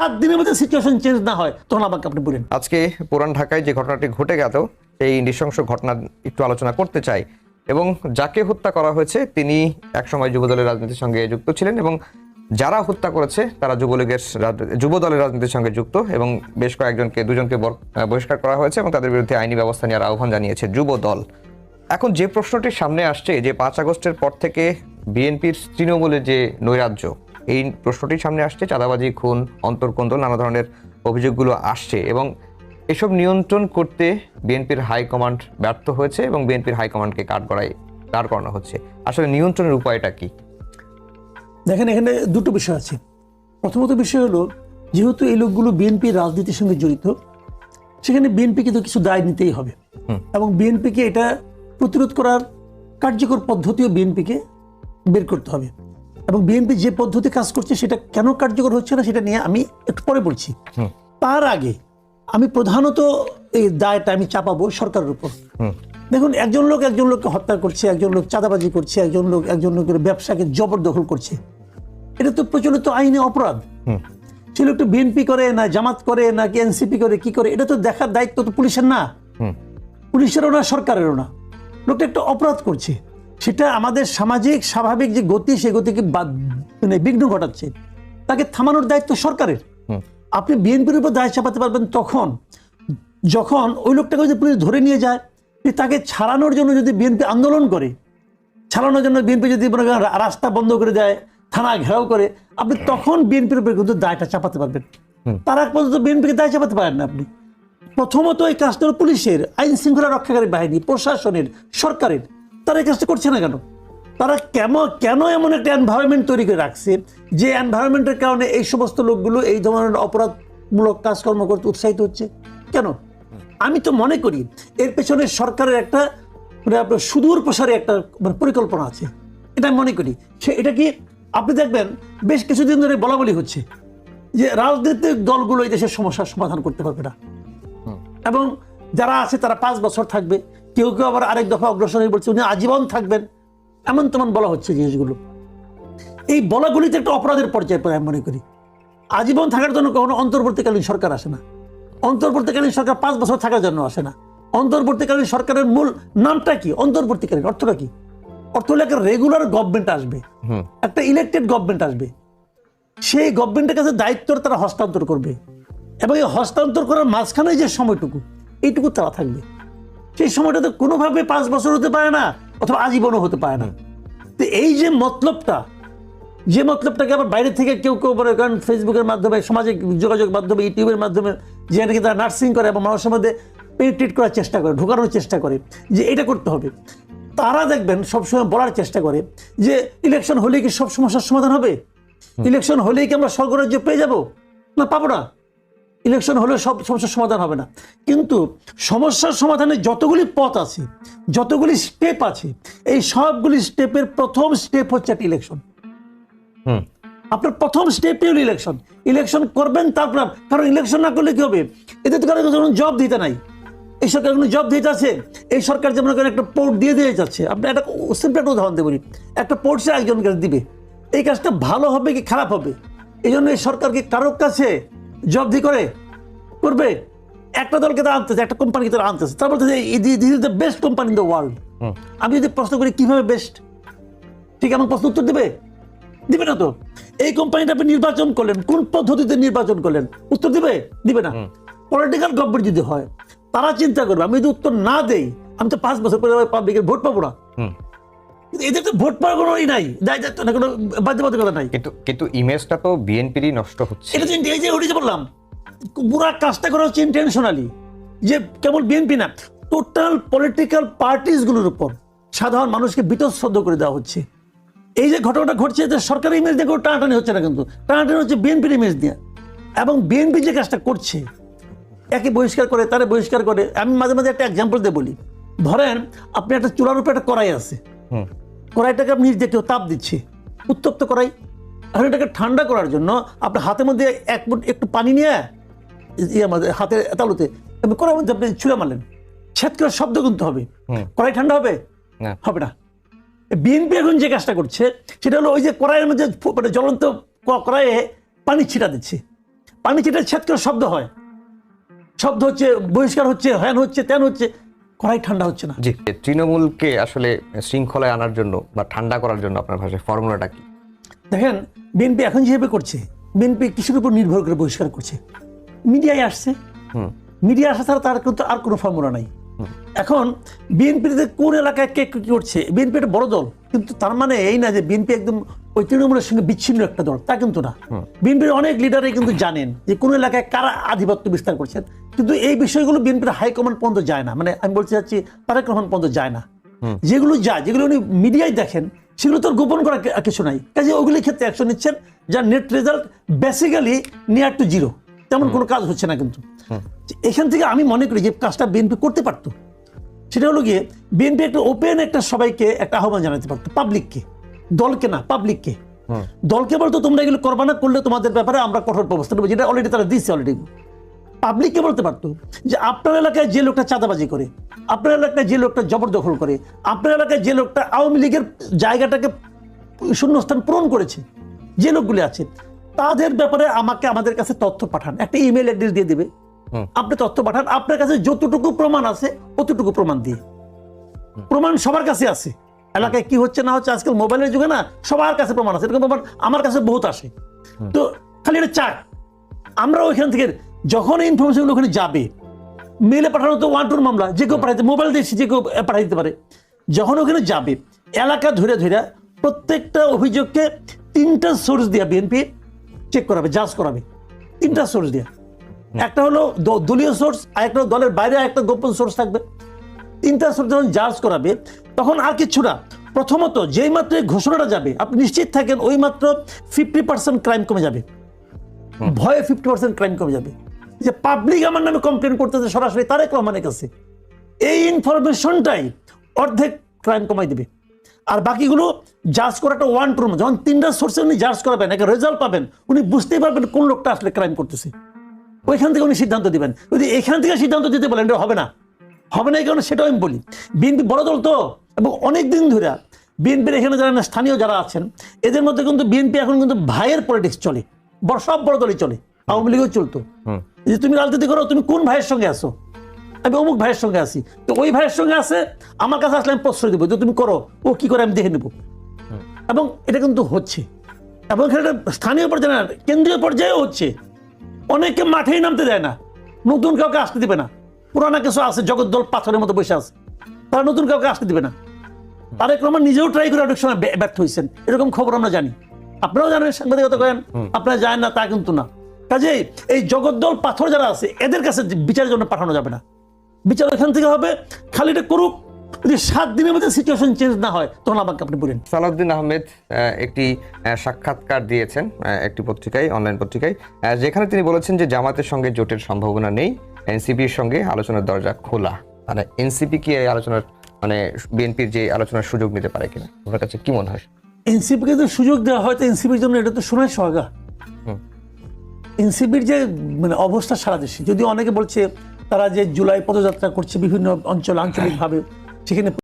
সাত দিনের মধ্যে সিচুয়েশন চেঞ্জ না হয়, তখন আমাকে আপনি বলেন। আজকে পুরান ঢাকায় যে ঘটনাটি ঘটে গেল সেই নৃশংস ঘটনা একটু আলোচনা করতে চাই। এবং যাকে হত্যা করা হয়েছে, তিনি একসময় যুবদলের রাজনীতির সঙ্গে যুক্ত ছিলেন এবং যারা হত্যা করেছে, তারা যুবলীগের যুবদলের রাজনীতির সঙ্গে যুক্ত এবং বেশ কয়েকজনকে, দুজনকে বহিষ্কার করা হয়েছে এবং তাদের বিরুদ্ধে আইনি ব্যবস্থা নেওয়ার আহ্বান জানিয়েছে যুব দল এখন যে প্রশ্নটি সামনে আসছে যে পাঁচ আগস্টের পর থেকে বিএনপির তৃণমূলের যে নৈরাজ্য এই প্রশ্নটি সামনে আসছে চাঁদাবাজি খুন অন্তর্কন্দল নানা ধরনের অভিযোগগুলো আসছে এবং এসব নিয়ন্ত্রণ করতে বিএনপির হাইকমান্ড ব্যর্থ হয়েছে এবং বিএনপির হাইকমান্ডকে কাঠ করাই দাঁড় করানো হচ্ছে। আসলে নিয়ন্ত্রণের উপায়টা কি? দেখেন এখানে দুটো বিষয় আছে। প্রথমত বিষয় হলো যেহেতু এই লোকগুলো বিএনপি রাজনীতির সঙ্গে জড়িত সেখানে বিএনপিকে তো কিছু দায় নিতেই হবে। এবং বিএনপিকে এটা প্রতিরোধ করার কার্যকর পদ্ধতিও বিএনপিকে বের করতে হবে। এবং বিএনপি যে পদ্ধতি কাজ করছে সেটা কেন কার্যকর হচ্ছে না সেটা নিয়ে আমি একটু পরে বলছি। তার আগে আমি প্রধানত এই দায়টা আমি চাপাবো সরকারের উপর। দেখুন একজন লোক একজন লোককে হত্যা করছে একজন লোক চাঁদাবাজি করছে একজন লোক একজন লোকের ব্যবসাকে জবরদখল করছে। এটা তো প্রচলিত আইনে অপরাধ। সে লোকটা বিএনপি করে না জামাত করে না কি এনসিপি করে কি করে এটা তো দেখার দায়িত্ব তো পুলিশের না। পুলিশেরও না সরকারেরও না। লোকটা একটা অপরাধ করছে। সেটা আমাদের সামাজিক স্বাভাবিক যে গতি সে গতিকে মানে বিঘ্ন ঘটাচ্ছে। তাকে থামানোর দায়িত্ব সরকারের। আপনি বিএনপির উপর দায় চাপাতে পারবেন তখন। যখন ওই লোকটাকে যদি পুলিশ ধরে নিয়ে যায় তাকে ছাড়ানোর জন্য যদি বিএনপি আন্দোলন করে ছাড়ানোর জন্য বিএনপি যদি মনে করেন রাস্তা বন্ধ করে দেয় থানা ঘেরাও করে আপনি তখন বিএনপির উপরে কিন্তু দায়টা চাপাতে পারবেন। তার আগ পর্যন্ত বিএনপিকে দায় চাপাতে পারেন না আপনি। প্রথমত এই কাজটা পুলিশের আইন শৃঙ্খলা রক্ষাকারী বাহিনী প্রশাসনের সরকারের। তারা এই কাজটা করছে না কেন? তারা কেন কেন এমন একটা এনভায়রনমেন্ট তৈরি করে রাখছে যে এনভায়রনমেন্টের কারণে এই সমস্ত লোকগুলো এই ধরনের অপরাধমূলক কাজকর্ম করতে উৎসাহিত হচ্ছে? কেন? আমি তো মনে করি এর পেছনে সরকারের একটা মানে আপনার সুদূর প্রসারে একটা মানে পরিকল্পনা আছে। এটা আমি মনে করি। সে এটা কি আপনি দেখবেন বেশ কিছুদিন ধরে বলা বলি হচ্ছে যে রাজনৈতিক দলগুলো এই দেশের সমস্যার সমাধান করতে পারবে না। এবং যারা আছে তারা পাঁচ বছর থাকবে কেউ কেউ আবার আরেক দফা অগ্রসর হয়ে বলছে উনি আজীবন থাকবেন। এমন তেমন বলা হচ্ছে জিনিসগুলো। এই বলাগুলিতে একটা অপরাধের পর্যায়ে পড়ে আমি মনে করি। আজীবন থাকার জন্য কখনো অন্তর্বর্তীকালীন সরকার আসে না। অন্তর্বর্তীকালীন সরকার পাঁচ বছর থাকার জন্য আসে না। অন্তর্বর্তীকালীন সরকারের মূল নামটা কি? অন্তর্বর্তীকালীন অর্থটা কি? অর্থ হলে একটা রেগুলার গভর্নমেন্ট আসবে। একটা ইলেকটেড গভর্নমেন্ট আসবে। সেই গভর্নমেন্টের কাছে দায়িত্ব তারা হস্তান্তর করবে। এবং এই হস্তান্তর করার মাঝখানে যে সময়টুকু এইটুকু তারা থাকবে। সেই সময়টা তো কোনোভাবে পাঁচ বছর হতে পারে না অথবা আজীবনও হতে পারে না। তো এই যে মতলবটা যে মতলবটাকে আবার বাইরে থেকে কেউ কেউ বলে কারণ ফেসবুকের মাধ্যমে সামাজিক যোগাযোগ মাধ্যমে ইউটিউবের মাধ্যমে যে নাকি তারা নার্সিং করে এবং মানুষের মধ্যে পেনিট্রেট করার চেষ্টা করে ঢোকানোর চেষ্টা করে যে এটা করতে হবে। তারা দেখবেন সবসময় বলার চেষ্টা করে যে ইলেকশন হলে কি সব সমস্যার সমাধান হবে? ইলেকশন হলেই কি আমরা স্বর্গরাজ্য পেয়ে যাব? না পাবো না? ইলেকশন হলে সব সমস্যার সমাধান হবে না। কিন্তু সমস্যার সমাধানে যতগুলি পথ আছে যতগুলি স্টেপ আছে এই সবগুলি স্টেপের প্রথম স্টেপ হচ্ছে একটা ইলেকশন হুম। আপনার প্রথম স্টেপই হলো ইলেকশন ইলেকশন করবেন তারপর কারণ ইলেকশন না করলে কি হবে? এতে তো কারও কোনো জব দিতে নাই। এই সরকার কোনো জব দিতে আছে? এই সরকার যেমন করে একটা পোর্ট দিয়ে দিয়ে যাচ্ছে। আপনি একটা সিম্পল একটা উদাহরণ দিয়ে বলি। একটা পোর্ট সে একজন কাছে দিবে। এই কাজটা ভালো হবে কি খারাপ হবে? এই জন্য এই সরকার কি কারোর কাছে জব দি করে করবে। একটা দলকে তারা আনতেছে একটা কোম্পানিকে তারা আনতেছে। তার বলতেছে this is the best company in the world আমি যদি প্রশ্ন করি কীভাবে বেস্ট ঠিক এমন প্রশ্ন উত্তর দেবে? দিবে না তো? এই কোম্পানিটা আপনি নির্বাচন করলেন কোন পদ্ধতিতে নির্বাচন করলেন? উত্তর দিবে? দিবে না। পলিটিক্যাল গভর্নমেন্ট যদি হয় তারা চিন্তা করবে আমি যদি উত্তর না দেই আমি তো পাঁচ বছর পরে পাবলিকের ভোট পাবো না। কিন্তু এদের তো ভোট পাওয়ার কোনো নাই দায় দায়িত্ব না কোনো বাধ্যবাধকতা নাই। কিন্তু কিন্তু ইমেজটা তো বিএনপিরই নষ্ট হচ্ছে। এটা তো এই যে ওটি যে বললাম পুরা কাজটা করা হচ্ছে ইন্টেনশনালি যে কেবল বিএনপি না টোটাল পলিটিক্যাল পার্টিসগুলোর উপর সাধারণ মানুষকে বিতঃশ্রদ্ধ করে দেওয়া হচ্ছে। এই যে ঘটনাটা ঘটছে যে সরকারি ইমেজ দিয়ে কোনো টানাটানি হচ্ছে না কিন্তু টানাটানি হচ্ছে বিএনপির ইমেজ দিয়ে। এবং বিএনপি যে কাজটা করছে একে বহিষ্কার করে তারে বহিষ্কার করে আমি মাঝে মাঝে একটা এক্সাম্পল দিয়ে বলি। ধরেন আপনি একটা চুলার উপরে একটা কড়াই আছে কড়াইটাকে আপনি যে কেউ তাপ দিচ্ছে উত্তপ্ত কড়াই। এখন এটাকে ঠান্ডা করার জন্য আপনার হাতের মধ্যে এক মুঠ একটু পানি নিয়ে ইয়ে আমাদের হাতের তালুতে কড়াইয়ের মধ্যে আপনি ছুঁড়ে মারলেন। ছেদ করে শব্দ কিন্তু হবে। কড়াই ঠান্ডা হবে? হবে না। বিএনপি এখন যে কাজটা করছে সেটা হলো ওই যে কড়াইয়ের মধ্যে মানে জ্বলন্ত কড়াইয়ে পানি ছিটা দিচ্ছে। পানি ছিটে ছেদ করে শব্দ হয়। শব্দ হচ্ছে বহিষ্কার হচ্ছে হ্যান হচ্ছে ত্যান হচ্ছে। কড়াই ঠান্ডা হচ্ছে না। জি। তৃণমূলকে আসলে শৃঙ্খলায় আনার জন্য বা ঠান্ডা করার জন্য আপনার ভাষায় ফর্মুলাটা কি? দেখেন বিএনপি এখন যেভাবে করছে বিএনপি কিসের উপর নির্ভর করে বহিষ্কার করছে। মিডিয়ায় আসছে। হুম। মিডিয়া আসা ছাড়া তার কিন্তু আর কোনো ফর্মুলা নাই। এখন বিএনপির কোন এলাকায় কে কি করছে বিএনপি একটা বড় দল কিন্তু তার মানে এই না যে বিএনপি একদম ওই তৃণমূলের সঙ্গে বিচ্ছিন্ন একটা দল তা কিন্তু না। বিএনপির অনেক লিডারই কিন্তু জানেন যে কোন এলাকায় কারা আধিপত্য বিস্তার করছেন। কিন্তু এই বিষয়গুলো বিএনপির হাইকমান্ড পর্যন্ত যায় না। মানে আমি বলতে চাচ্ছি তারেক রহমান পর্যন্ত যায় না। যেগুলো যায় যেগুলো উনি মিডিয়ায় দেখেন সেগুলো তো আর গোপন করার কিছু নাই। কাজে ওগুলির ক্ষেত্রে অ্যাকশন নিচ্ছেন যার net result basically near to zero তেমন কোনো কাজ হচ্ছে না কিন্তু। এখান থেকে আমি মনে করি যে কাজটা বিএনপি করতে পারতো। সেটা হলো গিয়ে বিএনপি একটা ওপেন একটা সবাইকে একটা আহ্বান জানাতে পারতো পাবলিককে দলকে না পাবলিককে দলকে বলতো তোমরা এগুলো করবা না করলে তোমাদের ব্যাপারে আমরা কঠোর ব্যবস্থা নেব যেটা অলরেডি তারা দিচ্ছে অলরেডি পাবলিককে বলতে পারতো যে আপনার এলাকায় যে লোকটা চাঁদাবাজি করে আপনার এলাকায় যে লোকটা জবরদখল করে আপনার এলাকায় যে লোকটা আওয়ামী লীগের জায়গাটাকে শূন্যস্থান পূরণ করেছে যে লোকগুলি আছে তাদের ব্যাপারে আমাকে আমাদের কাছে তথ্য পাঠান। একটা ইমেল অ্যাড্রেস দিয়ে দেবে। আপনি তথ্য পাঠান। আপনার কাছে যতটুকু প্রমাণ আছে অতটুকু প্রমাণ দিয়ে। প্রমাণ সবার কাছে আছে। এলাকায় কি হচ্ছে না হচ্ছে আজকাল মোবাইলের যুগে না সবার কাছে প্রমাণ আছে। এরকম প্রমাণ আমার কাছে বহুত আসে। তো খালি এটা চাক। আমরা ওইখান থেকে যখন ইনফরমেশন ওখানে যাবে মেলে পাঠানো তো ওয়ান টুর মামলা যে কেউ পাঠাইতে মোবাইল দিয়ে যে কেউ পাঠাই দিতে পারে। যখন ওখানে যাবে এলাকা ধরে ধরে প্রত্যেকটা অভিযোগকে তিনটা সোর্স দিয়া বিএনপি চেক করাবে জাজ করাবে। তিনটা সোর্স দিয়া। একটা হলো দলীয় সোর্স আর একটা দলের বাইরে একটা গোপন সোর্স থাকবে। তিনটা সোর্স যখন জাজ করাবে তখন আর কিচ্ছু না। প্রথমত যেই মাত্র এই ঘোষণাটা যাবে আপনি নিশ্চিত থাকেন ওই মাত্র ফিফটি পার্সেন্ট ক্রাইম কমে যাবে। ভয়ে ফিফটি পার্সেন্ট ক্রাইম কমে যাবে। যে পাবলিক আমার নামে কমপ্লেন করতেছে সরাসরি তারেক রহমানের কাছে। এই ইনফরমেশনটাই অর্ধেক ক্রাইম কমাই দেবে। আর বাকিগুলো জাজ করাটা ওয়ান টুর যখন তিনটা সোর্সে উনি জাজ করাবেন একটা রেজাল্ট পাবেন উনি বুঝতেই পারবেন কোন লোকটা আসলে ক্রাইম করতেছে। ওইখান থেকে উনি সিদ্ধান্ত দিবেন। যদি এখান থেকে সিদ্ধান্ত দিতে বলেন এটা হবে না। হবে না এই কারণে সেটাও আমি বলি। বিএনপি বড় দল তো। এবং অনেক দিন ধরে বিএনপির এখানে যারা স্থানীয় যারা আছেন এদের মধ্যে কিন্তু বিএনপি এখন কিন্তু ভাইয়ের পলিটিক্স চলে। বড় সব বড় দলই চলে। আওয়ামী লীগও চলতো। যে তুমি রাজনীতি করো তুমি কোন ভাইয়ের সঙ্গে আসো আমি অমুক ভাইয়ের সঙ্গে আছি। তো ওই ভাইয়ের সঙ্গে আছে আমার কাছে আসলে আমি প্রশ্রয় দেবো যে তুমি করো ও কি করে আমি দেখে নেব। এবং এটা কিন্তু হচ্ছে। এবং এখানে স্থানীয় পর্যায়ে না কেন্দ্রীয় পর্যায়েও হচ্ছে। অনেকে মাঠেই নামতে দেয় না। নতুন কাউকে আসতে দেবে না। পুরানা কিছু আছে জগদ্দল পাথরের মতো বসে আছে। তারা নতুন কাউকে আসতে দিবে না। তারেক রহমান নিজেও ট্রাই করে অনেক সময় ব্যর্থ হয়েছেন। এরকম খবর আমরা জানি। আপনারাও জানেন সাংবাদিকতা করেন। আপনারা জানেন না তা কিন্তু না। কাজেই এই জগদ্দল পাথর যারা আছে এদের কাছে বিচারের জন্য পাঠানো যাবে না। বিচার এখান থেকে হবে খালি এটা করুক যদি সাত দিনের মধ্যে সিচুয়েশন চেঞ্জ না হয় তখন আমাকে আপনি বলেন। সালাউদ্দিন আহমেদ আহ, একটি সাক্ষাৎকার দিয়েছেন একটি পত্রিকায় অনলাইন পত্রিকায়। যেখানে তিনি বলেছেন যে জামাতের সঙ্গে জোটের সম্ভাবনা নেই এনসিপির সঙ্গে আলোচনার দরজা খোলা। মানে এনসিপি কি এই আলোচনার মানে বিএনপির যে আলোচনার সুযোগ নিতে পারে কিনা? আপনার কাছে কি মনে হয়? এনসিপিকে তো সুযোগ দেওয়া হয় তো এনসিপির জন্য এটা তো সোনার সোহাগা এনসিপির যে মানে অবস্থা সারা দেশে যদি অনেকে বলছে তারা যে জুলাই পদযাত্রা করছে বিভিন্ন অঞ্চল আঞ্চলিকভাবে সেখানে